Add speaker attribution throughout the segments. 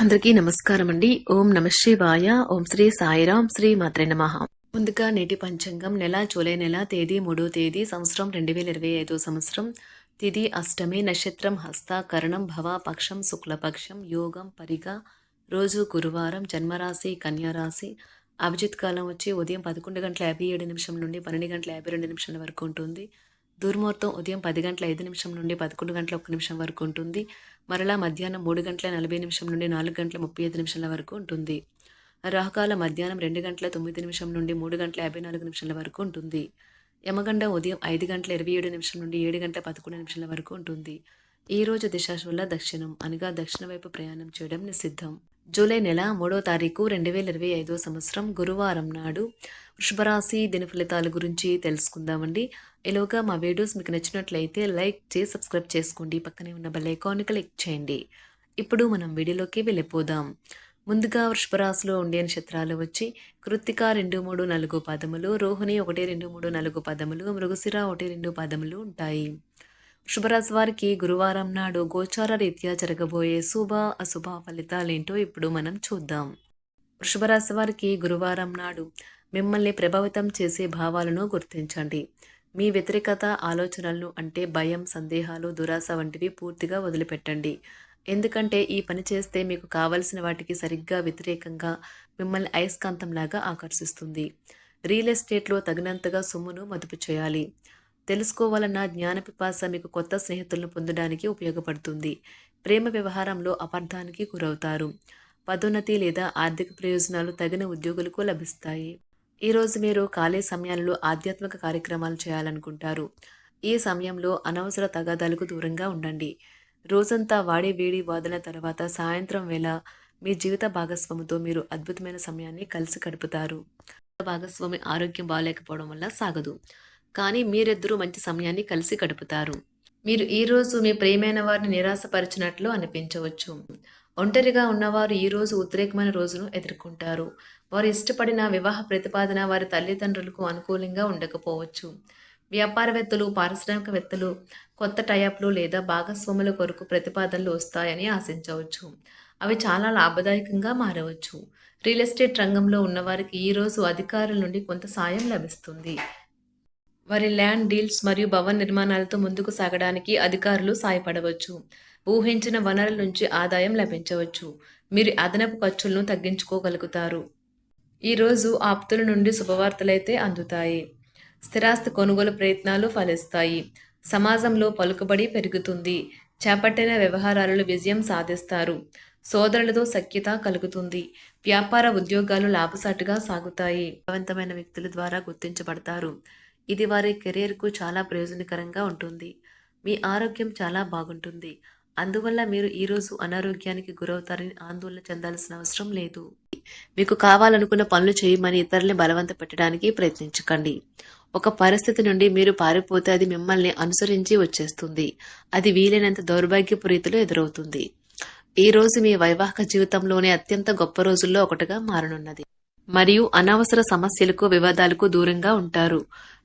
Speaker 1: అందరికీ నమస్కారం అండి ఓం నమ శివాయ. ఓం శ్రీ సాయిరాం శ్రీ మాత్రే నమ. ముందుగా నేటి పంచాంగం నెల జూలై నెల తేదీ మూడో తేదీ సంవత్సరం రెండు వేల ఇరవై ఐదో సంవత్సరం. తిథి అష్టమి నక్షత్రం హస్త కరణం భవ పక్షం శుక్లపక్షం యోగం పరిగ. రోజు గురువారం జన్మరాశి కన్యారాశి. అభిజిత్ కాలం వచ్చి ఉదయం పదకొండు గంటల యాభై ఏడు నిమిషం నుండి పన్నెండు గంటల యాభై రెండు నిమిషాల వరకు ఉంటుంది. దుర్ముహూర్తం ఉదయం పది గంటల ఐదు నిమిషం నుండి పదకొండు గంటల ఒక్క నిమిషం వరకు ఉంటుంది. మరలా మధ్యాహ్నం మూడు గంటల నలభై నిమిషం నుండి నాలుగు గంటల ముప్పై ఐదు నిమిషాల వరకు ఉంటుంది. రాహుకాల మధ్యాహ్నం రెండు గంటల తొమ్మిది నిమిషం నుండి మూడు గంటల యాభై నాలుగు నిమిషాల వరకు ఉంటుంది. యమగండ ఉదయం ఐదు గంటల ఇరవై ఏడు నిమిషం నుండి ఏడు గంటల పదకొండు నిమిషాల వరకు ఉంటుంది. ఈ రోజు దిశాశుల దక్షిణం అనగా దక్షిణ వైపు ప్రయాణం చేయడం నిషిద్ధం. జూలై నెల మూడో తారీఖు రెండు వేల ఇరవై ఐదో సంవత్సరం గురువారం నాడు వృషభరాశి దిన ఫలితాల గురించి తెలుసుకుందామండి. ఈలోగా మా వీడియోస్ మీకు నచ్చినట్లయితే లైక్ చేసి సబ్స్క్రైబ్ చేసుకోండి. పక్కనే ఉన్న బెల్ ఐకాన్ క్లిక్ చేయండి. ఇప్పుడు మనం వీడియోలోకి వెళ్ళిపోదాం. ముందుగా వృషభరాశిలో ఉండే నక్షత్రాలు వచ్చి కృత్తిక రెండు మూడు నాలుగు పదములు రోహిణి ఒకటి రెండు మూడు నాలుగు పదములు మృగశిర ఒకటి రెండు పదములు ఉంటాయి. వృషభరాశి వారికి గురువారం నాడు గోచార రీత్యా జరగబోయే శుభ అశుభ ఫలితాలేంటో ఇప్పుడు మనం చూద్దాం. వృషభరాశి వారికి గురువారం నాడు మిమ్మల్ని ప్రభావితం చేసే భావాలను గుర్తించండి. మీ వ్యతిరేకత ఆలోచనలను అంటే భయం సందేహాలు దురాశ వంటివి పూర్తిగా వదిలిపెట్టండి. ఎందుకంటే ఈ పని చేస్తే మీకు కావలసిన వాటికి సరిగ్గా వ్యతిరేకంగా మిమ్మల్ని అయస్కాంతంలాగా ఆకర్షిస్తుంది. రియల్ ఎస్టేట్లో తగినంతగా సొమ్మును మదుపు చేయాలి. తెలుసుకోవాలన్న జ్ఞాన పిపాస మీకు కొత్త స్నేహితులను పొందడానికి ఉపయోగపడుతుంది. ప్రేమ వ్యవహారంలో అపార్థానికి గురవుతారు. పదోన్నతి లేదా ఆర్థిక ప్రయోజనాలు తగిన ఉద్యోగులకు లభిస్తాయి. ఈరోజు మీరు ఖాళీ సమయాల్లో ఆధ్యాత్మిక కార్యక్రమాలు చేయాలనుకుంటారు. ఈ సమయంలో అనవసర తగాదాలకు దూరంగా ఉండండి. రోజంతా వాడి వేడి వాదన తర్వాత సాయంత్రం వేళ మీ జీవిత భాగస్వామితో మీరు అద్భుతమైన సమయాన్ని కలిసి గడుపుతారు. భాగస్వామి ఆరోగ్యం బాగాలేకపోవడం వల్ల సాగదు. కానీ మీరిద్దరూ మంచి సమయాన్ని కలిసి గడుపుతారు. మీరు ఈ రోజు మీ ప్రియమైన వారిని నిరాశపరిచినట్లు అనిపించవచ్చు. ఒంటరిగా ఉన్నవారు ఈ రోజు ఉద్రేకమైన రోజును ఎదుర్కొంటారు. వారు ఇష్టపడిన వివాహ ప్రతిపాదన వారి తల్లిదండ్రులకు అనుకూలంగా ఉండకపోవచ్చు. వ్యాపారవేత్తలు పారిశ్రామికవేత్తలు కొత్త టైప్లు లేదా భాగస్వాముల కొరకు ప్రతిపాదనలు వస్తాయని ఆశించవచ్చు. అవి చాలా లాభదాయకంగా మారవచ్చు. రియల్ ఎస్టేట్ రంగంలో ఉన్నవారికి ఈరోజు అధికారుల నుండి కొంత సాయం లభిస్తుంది. వారి ల్యాండ్ డీల్స్ మరియు భవన నిర్మాణాలతో ముందుకు సాగడానికి అధికారులు సాయపడవచ్చు. ఊహించిన వనరుల నుంచి ఆదాయం లభించవచ్చు. మీరు అదనపు ఖర్చులను తగ్గించుకోగలుగుతారు. ఈరోజు ఆప్తుల నుండి శుభవార్తలైతే అందుతాయి. స్థిరాస్తి కొనుగోలు ప్రయత్నాలు ఫలిస్తాయి. సమాజంలో పలుకుబడి పెరుగుతుంది. చేపట్టిన వ్యవహారాలలో విజయం సాధిస్తారు. సోదరులతో సఖ్యత కలుగుతుంది. వ్యాపార ఉద్యోగాలు లాభసాటుగా సాగుతాయి. భవంతమైన వ్యక్తుల ద్వారా గుర్తించబడతారు. ఇది వారి కెరీర్కు చాలా ప్రయోజనకరంగా ఉంటుంది. మీ ఆరోగ్యం చాలా బాగుంటుంది. అందువల్ల మీరు ఈరోజు అనారోగ్యానికి గురవుతారని ఆందోళన చెందాల్సిన అవసరం లేదు. మీకు కావాలనుకున్న పనులు చేయమని ఇతరుల్ని బలవంత పెట్టడానికి ప్రయత్నించకండి. ఒక పరిస్థితి నుండి మీరు పారిపోతే అది మిమ్మల్ని అనుసరించి వచ్చేస్తుంది. అది వీలైనంత దౌర్భాగ్యపు రీతిలో ఎదురవుతుంది. ఈ రోజు మీ వైవాహిక జీవితంలోనే అత్యంత గొప్ప రోజుల్లో ఒకటిగా మారనున్నది. మరియు అనవసర సమస్యలకు వివాదాలకు దూరంగా ఉంటారు.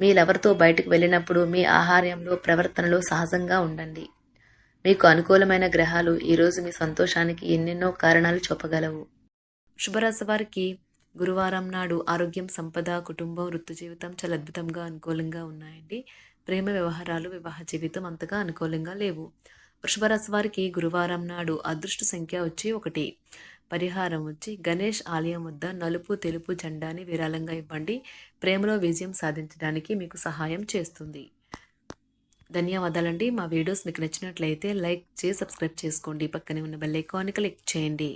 Speaker 1: మీరెవరితో బయటకు వెళ్ళినప్పుడు మీ ఆహార్యంలో ప్రవర్తనలో సహజంగా ఉండండి. మీకు అనుకూలమైన గ్రహాలు ఈరోజు మీ సంతోషానికి ఎన్నెన్నో కారణాలు చూపగలవు. శుభరాశి వారికి గురువారం నాడు ఆరోగ్యం సంపద కుటుంబం వృత్తి జీవితం చాలా అద్భుతంగా అనుకూలంగా ఉన్నాయండి. ప్రేమ వ్యవహారాలు వివాహ జీవితం అంతగా అనుకూలంగా లేవు. వృషభరాశి వారికి గురువారం నాడు అదృష్ట సంఖ్య వచ్చి ఒకటి. పరిహారం వచ్చి గణేష్ ఆలయం వద్ద నలుపు తెలుపు జెండాని విరాళంగా ఇవ్వండి. ప్రేమలో విజయం సాధించడానికి మీకు సహాయం చేస్తుంది. ధన్యవాదాలండి. మా వీడియోస్ మీకు నచ్చినట్లయితే లైక్ చేసి సబ్స్క్రైబ్ చేసుకోండి. పక్కనే ఉన్న బెల్ ఐకాన్ని క్లిక్ చేయండి.